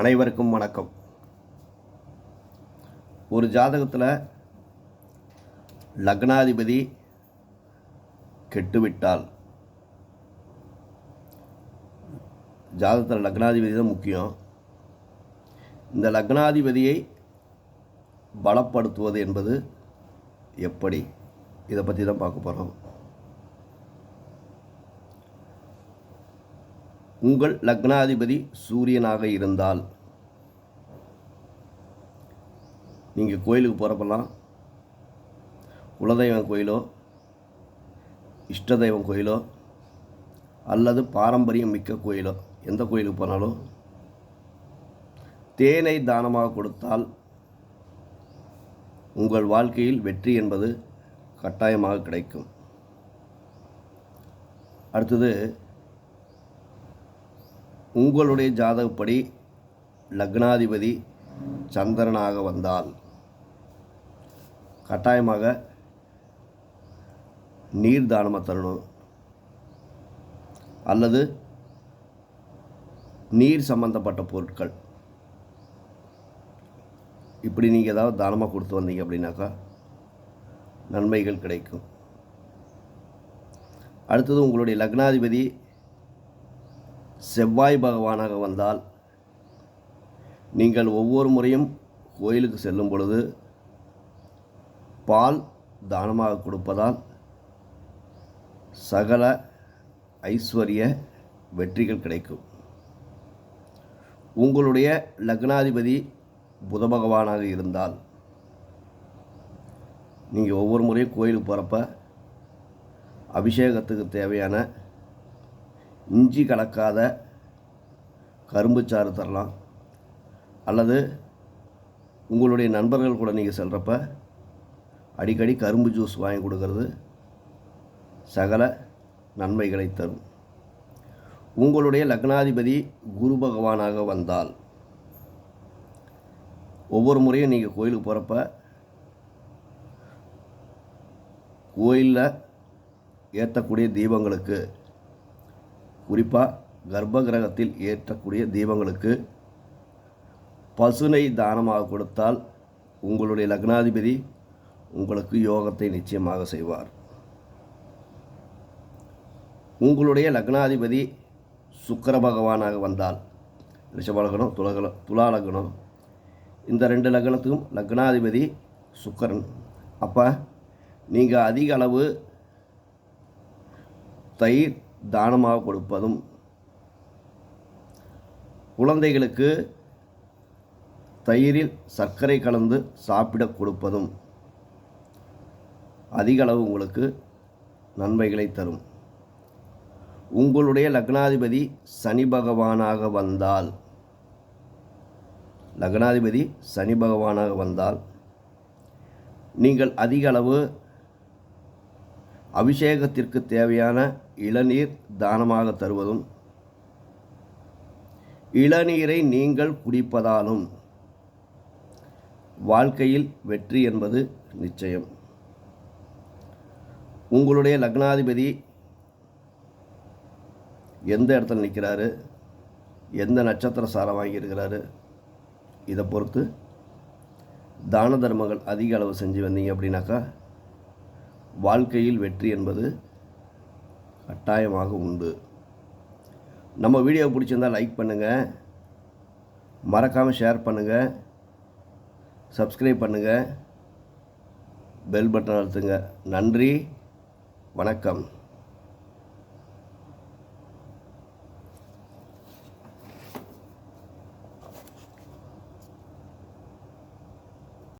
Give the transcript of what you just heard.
அனைவருக்கும் வணக்கம். ஒரு ஜாதகத்தில் லக்னாதிபதி கெட்டுவிட்டால் ஜாதகத்தில் லக்னாதிபதி தான் முக்கியம். இந்த லக்னாதிபதியை பலப்படுத்துவது என்பது எப்படி? இதை பற்றி தான் பார்க்க போகிறோம் உங்கள் லக்னாதிபதி சூரியனாக இருந்தால். நீங்கள் கோயிலுக்கு போகிறப்பெல்லாம் குலதெய்வம் கோயிலோ இஷ்ட தெய்வம் கோயிலோ அல்லது பாரம்பரியம் மிக்க கோயிலோ எந்த கோயிலுக்கு போனாலும் தேனை தானமாக கொடுத்தால் உங்கள் வாழ்க்கையில் வெற்றி என்பது கட்டாயமாக கிடைக்கும். அடுத்தது உங்களுடைய ஜாதகப்படி லக்னாதிபதி சந்திரனாக வந்தால் கட்டாயமாக நீர் தானமாக தரணும்? அல்லது நீர் சம்பந்தப்பட்ட பொருட்கள். இப்படி நீங்கள் ஏதாவது தானமாக கொடுத்து வந்தீங்க அப்படின்னாக்கா நன்மைகள் கிடைக்கும். அடுத்தது உங்களுடைய லக்னாதிபதி செவ்வாய் பகவானாக வந்தால் நீங்கள் ஒவ்வொரு முறையும் கோயிலுக்கு செல்லும் பொழுது பால் தானமாக கொடுப்பதால் சகல ஐஸ்வர்ய வெற்றிகள் கிடைக்கும். உங்களுடைய லக்னாதிபதி புத பகவானாக இருந்தால் நீங்கள் ஒவ்வொரு முறையும் கோயிலுக்கு போகிறப்ப அபிஷேகத்துக்கு தேவையான இஞ்சி கலக்காத கரும்பு சாறு தரலாம். அல்லது உங்களுடைய நண்பர்கள் கூட நீங்கள் செல்கிறப்ப அடிக்கடி கரும்பு ஜூஸ் வாங்கி கொடுக்கறது சகல நன்மைகளை தரும். உங்களுடைய லக்னாதிபதி குரு பகவானாக வந்தால் ஒவ்வொரு முறையும் நீங்கள் கோயிலுக்கு போகிறப்ப கோயிலில் ஏற்றக்கூடிய தீபங்களுக்கு குறிப்பாக கர்ப்ப கிரகத்தில் ஏற்றக்கூடிய தீபங்களுக்கு பசுனை தானமாக கொடுத்தால் உங்களுடைய லக்னாதிபதி உங்களுக்கு யோகத்தை நிச்சயமாக செய்வார். உங்களுடைய லக்னாதிபதி சுக்கர பகவானாக வந்தால் ரிஷப லக்னம் துலகல துலா லக்னம் இந்த ரெண்டு லக்னத்துக்கும் லக்னாதிபதி சுக்கரன். அப்போ நீங்கள் அதிக அளவு தயிர் தானமாக கொடுப்பதும் குழந்தைகளுக்கு தயிரில் சர்க்கரை கலந்து சாப்பிட கொடுப்பதும் அதிக அளவு உங்களுக்கு நன்மைகளை தரும். உங்களுடைய லக்னாதிபதி சனி பகவானாக வந்தால் லக்னாதிபதி சனி பகவானாக வந்தால் நீங்கள் அதிக அளவு அபிஷேகத்திற்கு தேவையான இளநீர் தானமாக தருவதும் இளநீரை நீங்கள் குடிப்பதாலும் வாழ்க்கையில் வெற்றி என்பது நிச்சயம். உங்களுடைய லக்னாதிபதி எந்த இடத்துல நிற்கிறாரு? எந்த நட்சத்திர சாரம் வாங்கியிருக்கிறாரு? இதை பொறுத்து தான தர்மங்கள் அதிக அளவு செஞ்சு வந்தீங்க அப்படின்னாக்கா வாழ்க்கையில் வெற்றி என்பது கட்டாயமாக உண்டு. நம்ம வீடியோ பிடிச்சிருந்தால் லைக் பண்ணுங்கள் மறக்காமல் ஷேர் பண்ணுங்கள் சப்ஸ்கிரைப் பண்ணுங்கள் பெல் பட்டன் அழுத்துங்க. நன்றி. வணக்கம்.